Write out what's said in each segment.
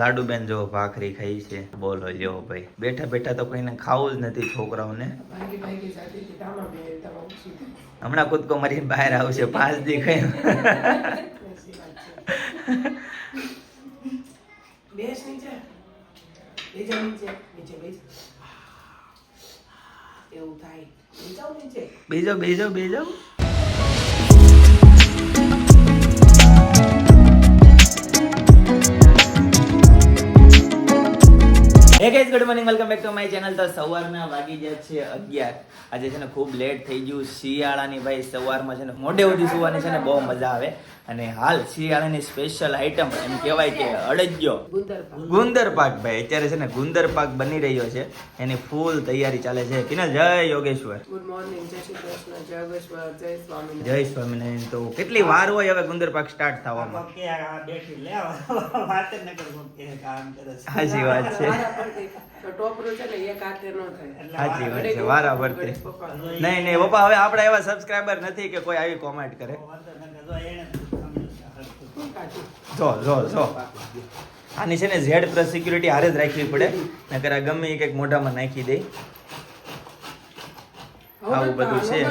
લાડુબેન જો ભાખરી ખાઈ છે. બોલો લ્યો ભાઈ. બેઠા બેઠા તો કોઈને ખાવું જ નથી છોકરાઓને. હમણાં કૂદકો મારી બહાર આવશે પાંચ દી ખાઈ. બેજા બેજો બેજો. Good morning welcome back to my channel તો સવારના વાગી ગયા છે અગિયાર. આજે છે ને ખૂબ લેટ થઈ ગયું. શિયાળાની ભાઈ સવારમાં છે ને મોઢે સુધી સુવાની છે ને બહુ મજા આવે. અને હાલ શિયાળાની સ્પેશિયલ આઈટમ એમ કહેવાય કે અડજ્યો ગુંદર પાક ભાઈ અત્યારે છે ને ગુંદર પાક બની રહ્યો છે. એની ફૂલ તૈયારી ચાલે છે. કિનલ જય યોગેશ્વર. ગુડ મોર્નિંગ જય શ્રી કૃષ્ણ જય ગેશ્વર જય સ્વામિનારાયણ. જય સ્વામિનારાયણ. તો કેટલી વાર હોય હવે ગુંદર પાક સ્ટાર્ટ થવામાં કે આ બેઠી લે વાત જ ન કરું કે કામ કરે છે. સાચી વાત છે. વારા ફરતી. તો ટોપરું છે ને એક હાથે ન થાય. સાચી વાત છે વારા નહીં નહીં પપ્પા હવે આપણા એવા સબસ્ક્રાઈબર નથી કે કોઈ આવી કોમેન્ટ કરે. વાંધો ન કરે. જો? જો જો. આની છે ને ઝેડ પ્લસ સિક્યુરિટી હારે જ રાખવી પડે. નકર આ ગમે એક મોઢામાં નાખી દે. આવું બધું છે.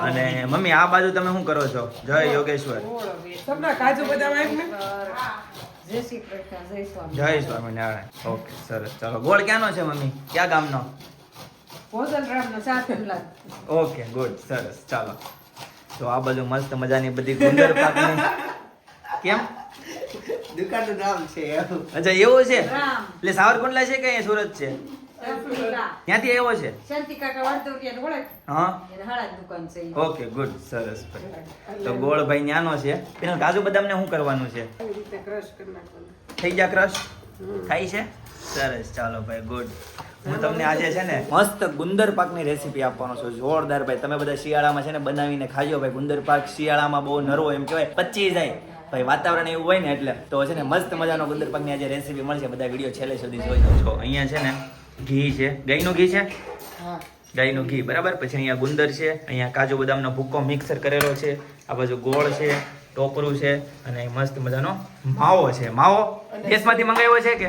અને મમ્મી આ બાજુ તમે શું કરો છો? જય યોગેશ્વર? જય શ્રી કૃષ્ણ જય સ્વામી. જય સ્વામિનારાયણ. ઓકે સરસ. ચાલો ગોળ ક્યાંનો છે મમ્મી? ક્યાં ગામનો? ઓકે ગુડ સરસ. ચાલો. તો આ બાજુ મસ્ત મજાની બધી ગુંદર પાકની કેમ? દુકાનનું નામ છે એવું. અચ્છા એવું છે? એટલે સાવરકુંડલા છે કે અહીંયા સુરત છે? ત્યાંથી આવ્યો છે? શાંતિ કાકા વાંધોડિયા ઓળખ હા. દુકાન છે ઓકે ગુડ. સરસ ભાઈ. તો ગોળભાઈ ન્યાનો છે. પેલા કાજુ બદામને શું કરવાનું છે. થઈ ગયા ક્રશ થાય છે? સરસ. ચાલો ભાઈ ગુડ. હું તમને આજે છે ને મસ્ત ગુંદર પાકની રેસીપી આપવાનો છું. જોરદાર ભાઈ. તમે બધા શિયાળામાં છે ને બનાવીને ખાજો ભાઈ. ગુંદર પાક શિયાળામાં બહુ નરવો એમ કહેવાય. પચી જાય. ભાઈ વાતાવરણ એવું હોય ને એટલે તો છે ને મસ્ત મજાનો ગુંદર પાકની આજે રેસીપી મળશે. બધા વીડિયો છેલ્લે સુધી જોઈ દો અહીંયા છે ને ઘી છે. ગાયનું ઘી છે? હા. ગાયનું ઘી બરાબર? પછી અહીંયા ગુંદર છે અહીંયા કાજુ બદામનો ભૂક્કો મિક્સર કરેલો છે આ બાજુ ગોળ છે ટોપરું છે અને મસ્ત મજાનો માવો છે. માવો ગેસમાંથી મંગાવ્યો છે કે?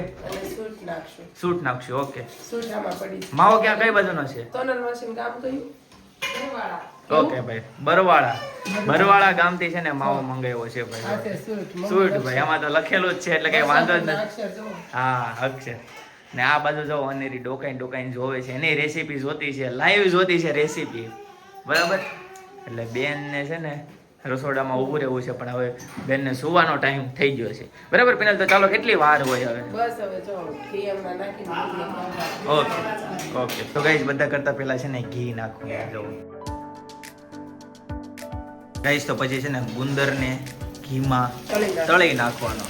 સૂટ નાખશું. ઓકે. માવો ક્યાં કઈ બાજુનો છે? સોનલ મશીન કામ કર્યું. ઓકે ભાઈ. બરવાળા. બરવાળા ગામથી છે ને માવો મંગાવ્યો છે ભાઈ. સૂટ સૂટ ભાઈ. આમાં તો લખેલું જ છે એટલે કઈ વાંધો જ નથી હા અક્ષર ને આ બાજુ જો અનેરી ડોકાઈ ડોકાઈ જોવે છે. એની રેસીપી જોતી છે લાઈવ જોતી છે રેસીપી બરાબર? એટલે બેન ને છે ને રસોડામાં ઊભું રહેવું છે પણ હવે બેનને સુવાનો ટાઈમ થઈ ગયો છે. બરાબર પેલા તો ચાલો કેટલી વાર હોય હવે? બસ જો ઓકે. ઓકે. તો ગાઈઝ બધા કરતા પહેલા છે ને ઘી નાખવું જો. ગાઈઝ તો પછી છે ને ગુંદરને ઘીમાં તળી નાખવાનો.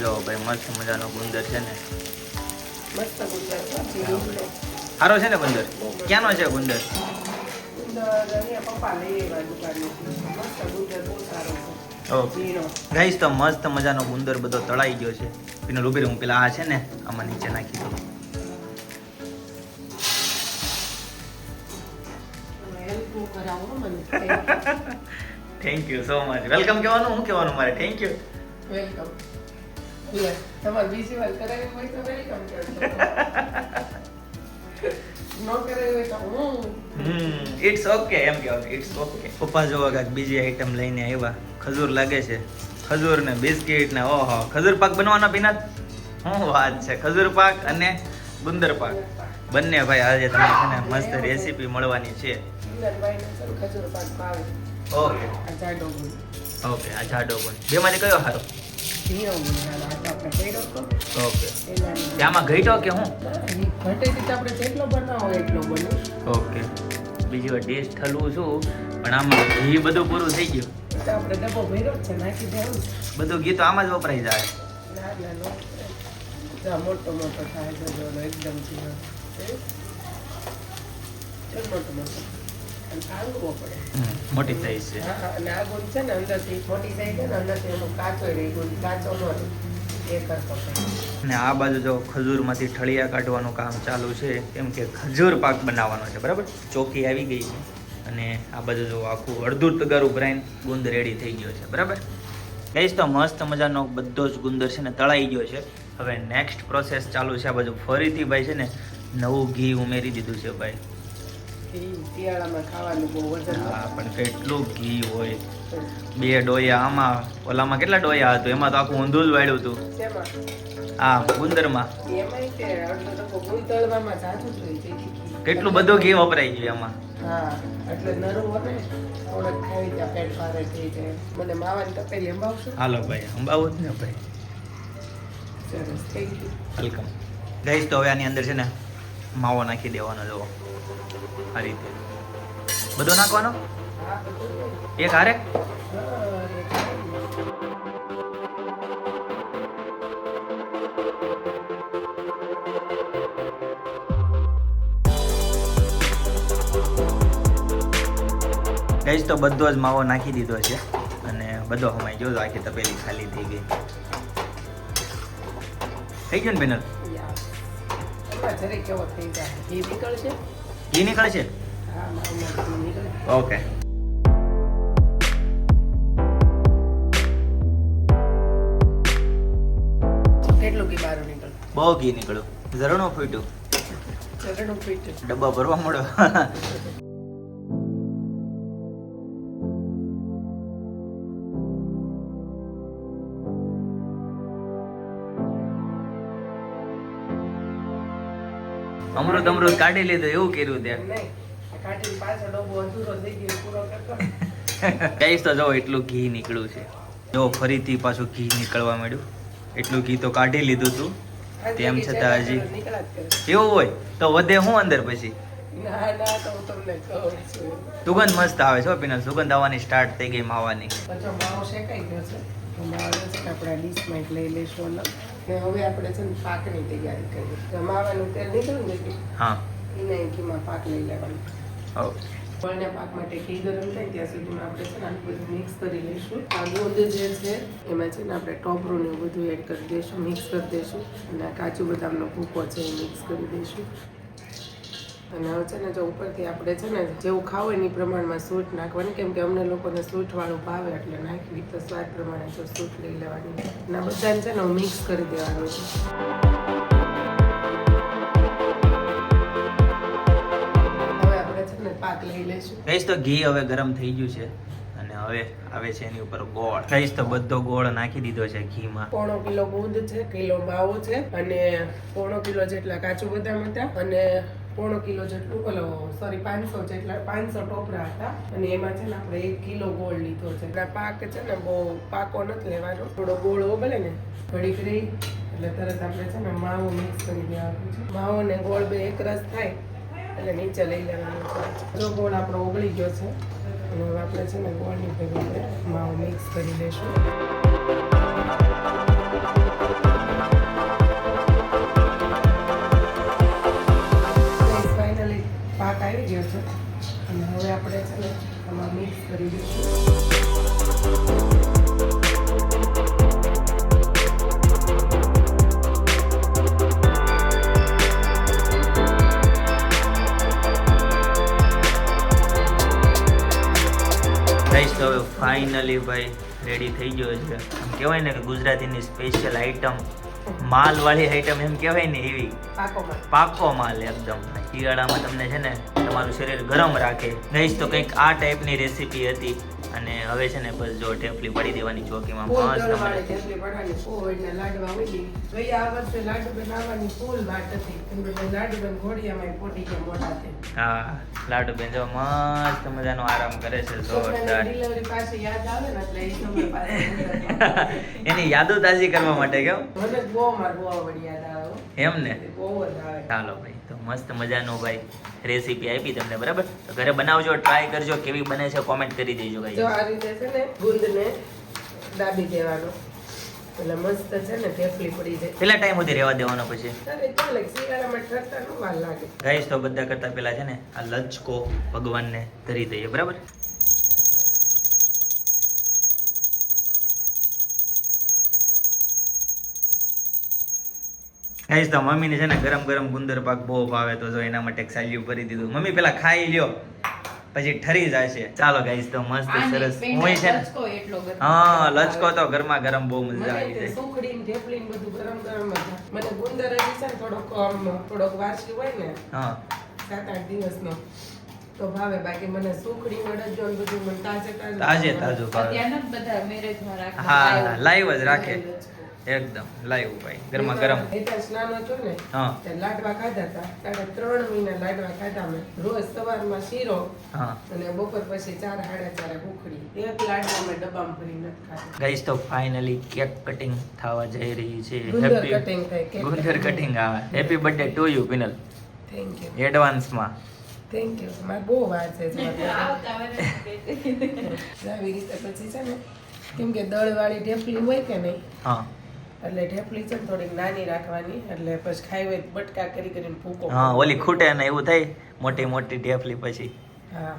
જો ભાઈ મસ્ત મજાનો ગુંદર છે ને. સારો છે ને. ગુંદર? ક્યાંનો છે ગુંદર? ગાઈસ તો મસ્ત મજાનો ગુંદર બધો તળાઈ ગયો છે. પેલો રૂબી હું પેલા આ છે ને આમાં નીચે નાખી દઉં. કરાવો મને. Thank you so much welcome કહેવાનું? શું કહેવાનું મારે? થેન્ક યુ વેલકમ તમારે બીજી વાર કરાવી હોય તો વેલકમ કરજો કરાવી હોય તો હું. હમ ઇટ્સ ઓકે એમ કહેવાનું ઇટ્સ ઓકે પપ્પા જોવા કાંઈક બીજી આઈટમ લઈને આવ્યા. ખજૂર લાગે છે. ખજૂર ને બિસ્કિટ ને ઓહો ખજૂર પાક બનવાનો પીના શું વાત છે? ખજૂર પાક અને ગુંદર પાક. બંને ભાઈ આજે તમને મસ્ત રેસીપી મળવાની છે. ગુંદર ભાઈ ખજૂર પાક ભાવે. ઓકે આ જાડો ઓકે આ જાડો પણ બેમાંથી કયો સારો તો ઓકે ત્યાંમાં ઘટ્યો કે હું? ઘટેથી તો આપણે જેટલો બનાવો એટલો બને. ઓકે બીજી ટેસ્ટ થલું છું પણ આમાં ઘી બધું પૂરું થઈ ગયું. આપણે ડબ્બો ભર્યો છે નાખી દેવું બધું ઘી તો આમાં જ વપરાઈ જાય. મોટો મોટો થાય એકદમ મોટો મોટો. મોટી સાઈઝ છે. અને આ ગુણ છે ને અંદરથી મોટી સાઈઝ છે ને અંદરથી એનો કાચો રહી ગુણ કાચો નો એ કરતો અને આ બાજુ જો ખજૂરમાંથી ઠળિયા કાઢવાનું કામ ચાલુ છે કેમ કે ખજૂર પાક બનાવવાનો છે બરાબર? ચોકી આવી ગઈ છે. અને આ બાજુ જો આખું અડધું તગારું બ્રાઇન ગુંદ રેડી થઈ ગયો છે બરાબર? ગઈશ તો મસ્ત મજાનો બધો જ ગુંદર છે ને તળાઈ ગયો છે. હવે નેક્સ્ટ પ્રોસેસ ચાલુ છે આ બાજુ. ફરીથી ભાઈ છે ને નવું ઘી ઉમેરી દીધું છે ભાઈ. શિયાળામાં ખાવાનું બહુ વજન હા પણ કેટલું ઘી હોય? બે ડોયા આમાં ઓલામાં કેટલા ડોયા હતું? એમાં તો આખું ઊંધું જ વાળ્યું હતું. હા આ ગુંદરમાં. કેટલું બધું ઘી વપરાઈ ગયું એમાં? હાલો ભાઈ અંબાવો જ ને ભાઈ. વેલકમ ગઈશ તો હવે આની અંદર છે ને માવો નાખી દેવાનો જુઓ. આ રીતે. બધો નાખવાનો. એક હારે. ગઈશ તો બધો જ માવો નાખી દીધો છે. અને બધો હમાઈ ગયો. આખી તપેલી ખાલી થઈ ગઈ. થઈ ગયું ને, બેનર? ઘી નીકળે ઓકે. કેટલું ઘી બહાર નીકળે બહુ ઘી નીકળ્યું. ઝરણું ફૂટ્યું. ચરણું પીટ ડબ્બા ભરવા મળો અમૃત અમૃત કાઢી લીધું એવું કર્યું ત્યાં. કહીશ તો જો એટલું ઘી નીકળ્યું છે. જો ફરીથી પાછું ઘી નીકળવા માંડ્યું. એટલું ઘી તો કાઢી લીધું તું. તેમ છતાં હજી એવું હોય તો વધે હું અંદર પછી? સુગંધ મસ્ત આવે છે પીનલ. સુગંધ આવવાની સ્ટાર્ટ થઈ ગઈ માવાની. ને હવે આપણે છે ને પાકની તૈયારી કરીએ. માવાનું તેલ નીકળ્યું ને એટલે હા. એને ઘીમાં પાક લઈ લેવાનું. ગોળના પાક માટે ઘી ગરમ થાય ત્યાં સુધીમાં આપણે છે ને આટલું બધું મિક્સ કરી લઈશું. આ ગોંદ જે છે એમાં છે ને આપણે ટોપરું ને બધું એડ કરી દઈશું મિક્સ કરી દઈશું. અને કાચું બદામનો ભૂકો છે એ મિક્સ કરી દઈશું. અને હવે છે ને જો ઉપરથી આપણે છે ને જેવું ખાવ એની પ્રમાણમાં સૂટ નાખવાની. કેમ કે અમને લોકોને સૂટવાળું ભાવે એટલે નાખવી તો સ્વાદ પ્રમાણે જો સૂટ લઈ લેવાની. અને બધાને છે ને મિક્સ કરી દેવાનું છે. પાક લઈ લઈશું. કહીશ તો ઘી હવે ગરમ થઈ ગયું છે. અને હવે આવે છે એની ઉપર ગોળ. કહીશ તો બધો ગોળ નાખી દીધો છે ઘીમાં. પોણો કિલો દૂધ છે કિલો માવો છે અને પોણો કિલો જેટલા કાચું બદામ હતા. અને પોણો કિલો જેટલું ઓલો સોરી પાંચસો જેટલા, પાંચસો ટોપરા હતા. અને એમાં છે ને આપણે એક કિલો ગોળ લીધો છે. પાક છે ને બહુ પાકો નથી લેવાનો થોડો ગોળ ઓગળે ને. ઘડીક રહી, એટલે તરત આપણે છે ને માવો મિક્સ કરી દેવાનું છે. માવો ને ગોળ બે એક રસ થાય, એટલે નીચે લઈ લેવાનું છે. જો ગોળ આપણો ઓગળી ગયો છે, અને આપણે છે ને ગોળની ભેગી માવો મિક્સ કરી લઈશું કરી દઈશું તો હવે ફાઇનલી ભાઈ રેડી થઈ ગયો છે. એમ કહેવાય ને કે ગુજરાતીની સ્પેશિયલ આઈટમ માલવાળી આઈટમ એમ કહેવાય ને એવી. પાકો માલ. એકદમ. શિયાળામાં તમને છે ને તમારું શરીર ગરમ રાખે. ગઈશ તો કંઈક આ ટાઈપની રેસીપી હતી. અને હવે છે ને બસ જો ટેફલી પડી દેવાની ચોકીમાં મસ્ત તમારે ટેપલી બનાવી એટલે લાડવા ઉડી. ભાઈ આ વર્ષે લાડુ બનાવવાની ફૂલ વાત હતી. કેમ લાડુ બન ઘોડિયામાં પોટી કે મોટા છે. હા લાડુ બેન જો મસ્ત મજાનો આરામ કરે છે જોરદાર. ડિલિવરી પાસે યાદ આવે ને એટલે એ સમય પાસે એની યાદો તાજી કરવા માટે કેમ? મને બહુ માર બહુ યાદ આવે એમ ને? બહુ જ આવે. ચાલો ભાઈ. મસ્ત મજાનો ભાઈ રેસીપી આપી તમને બરાબર? તો ઘરે બનાવજો ટ્રાય કરજો કેવી બને છે કોમેન્ટ કરી દેજો જો ભાઈ આ રીતે છે ને ગુંદને દાબી દેવાનો. એટલે મસ્ત છે ને થેપલી પડી જાય. કેટલા ટાઈમ સુધી રહેવા દેવાનો પછી? ગાઈસ તો બધા કરતા પહેલા છે ને આ લચકો ભગવાનને ધરી દઈએ બરાબર? ગાઈસ તો મમ્મીને છે ને ગરમ ગરમ ગુંદર પાક બહુ ભાવે તો જો એના માટે સાલ્યું ભરી દીધું. મમ્મી પેલા ખાઈ લ્યો. પછી ઠરી જશે. ચાલો ગાઈસ તો મસ્ત સરસ. હું છે ને. હા લચકો તો ગરમા ગરમ બહુ મજા આવી જાય. સુખડી ને ઢેફલી બધું ગરમ ગરમ મને ગુંદર હજી છે ને થોડોક થોડોક વાસી હોય ને હા. સાત આઠ દિવસનો. તો ભાવે બાકી મને સુખડી અડદજો ને બધું મને તાજે તાજું તાજે તાજો ભાવે. ત્યાં જ બધા મેરેજમાં રાખે. હા લાઈવ જ રાખે. એકદમ લાઈવ ભાઈ ગરમા ગરમ. સ્નાન હતું ને હા. તે લાડવા ખાધા હતા. ત્યારે ત્રણ મહિના લાડવા ખાધા મેં રોજ સવારમાં શીરો હા. અને બપોર પછી ચાર સાડા ચારે ઉખડી. એક લાડવા મેં ડબ્બામાં ભરી નથી ખાધા. ગાઈસ તો ફાઇનલી કેક કટિંગ થવા જઈ રહી છે. ગુંદર હેપી cutting થાય, ગુંદર કટિંગ આવે. Happy birthday to you Pinal thank you એડવાન્સમાં થેન્ક યુ મારે બહુ વાર છે આવતા વર્ષે. આવી રીતે પછી છે ને કેમ કે દળવાળી ઢેપલી હોય કે નહીં હા. એટલે ઢેફલી છે ને થોડીક નાની રાખવાની એટલે પછી ખાઈ હોય બટકા કરી કરીને ફૂકો હા ઓલી ખૂટે ને એવું થાય મોટી મોટી ઢેફલી પછી. હા.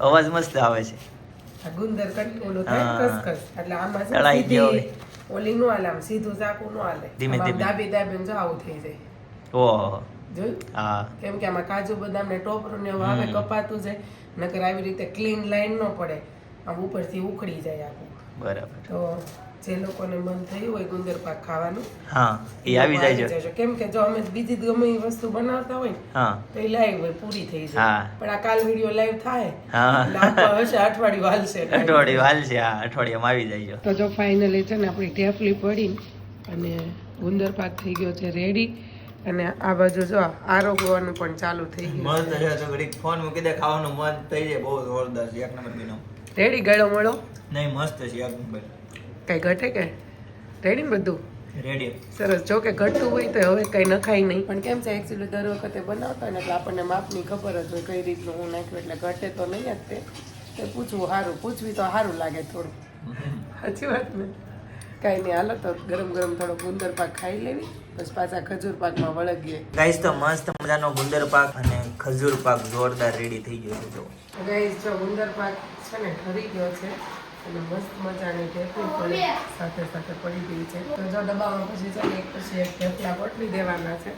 અવાજ મસ્ત આવે છે. ગુંદર કટ ઓલું થાય કસકસ એટલે આમાં તળાઈ ગયો ઓલી નો હાલે આમ સીધું ચાકુ નો હાલે. ધીમે ધીમે. દાબી દાબી જો આવું થઈ જાય. ઓહો. હા. કેમ કે આમાં કાજુ બદામ ને ટોપરું ને એવું આવે કપાતું જાય નકર આવી રીતે ક્લીન લાઈન નો પડે. આમ ઉપરથી ઉખડી જાય આખું. બરાબર. તો જે લોકોને મન થયું હોય ગુંદર પાક ખાવાનું હા એ આવી જાય છે કેમ કે જો અમે બીજી ગમે એ વસ્તુ બનાવતા હોય હા. તો એ લાઈવ હોય પૂરી થઈ હા. જાય પણ આ કાલ વીડિયો લાઈવ થાય હા. હશે અઠવાડિયું હાલશે. અઠવાડિયું હાલશે હા અઠવાડિયામાં આવી જાય છે તો જો ફાઇનલી છે ને આપણી ઢેફલી પડી અને ગુંદર પાક થઈ ગયો છે રેડી અને આ બાજુ જો આરોગવાનું પણ ચાલુ થઈ ગયું મન થઈ જાય તો ઘડીક ફોન મૂકી દે ખાવાનું મન થઈ જાય બહુ જોરદાર છે એક નંબર બીનો રેડી ગળો મળો નહીં મસ્ત છે એક નંબર કઈ ઘટે કે? રેડી ને બધું? રેડી. સરસ. જો કે ઘટતું હોય તો હવે કઈ નખાય નહીં. પણ કેમ છે એકચ્યુઅલી દર વખતે બનાવતા ને એટલે આપણને માપની ખબર જ હોય કઈ રીતનું હું નાખ્યું એટલે ઘટે તો નહીં જ તે. તે પૂછવું સારું. પૂછવી તો સારું લાગે થોડું. સાચી વાત ને? કાંઈ નહીં હાલો તો ગરમ ગરમ થોડો ગુંદર પાક ખાઈ લેવી. પછી પાછા ખજૂર પાકમાં વળગીએ. ગાઈસ તો મસ્ત મજાનો ગુંદર પાક અને ખજૂર પાક જોરદાર રેડી થઈ ગયો છે તો ગાઈસ જો ગુંદર પાક છે ને ઠરી ગયો છે અને મસ્ત મજાની ઢેફલી પડી સાથે સાથે પડી ગઈ છે. તો જો ડબ્બામાં પછી છે એક પછી એક ઢેફલા પટલી દેવાના છે.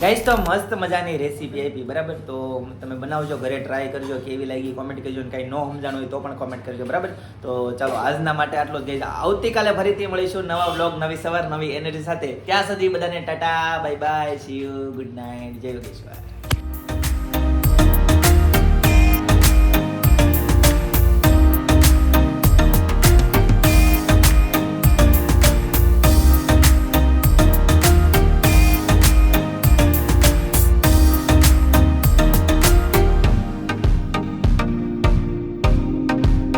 ગાઈસ તો મસ્ત મજાની રેસીપી આપી, બરાબર? તો તમે બનાવજો, ઘરે ટ્રાય કરજો, કેવી લાગી કોમેન્ટ કરજો ને કાંઈ ન સમજાણું હોય તો પણ કોમેન્ટ કરજો, બરાબર? તો ચાલો, આજના માટે આટલો જ ગઈ આવતીકાલે ફરીથી મળીશું નવા બ્લોગ નવી સવાર, નવી એનર્જી સાથે. ત્યાં સુધી બધાને tata bye bye see you good night Jai Yogeshwar.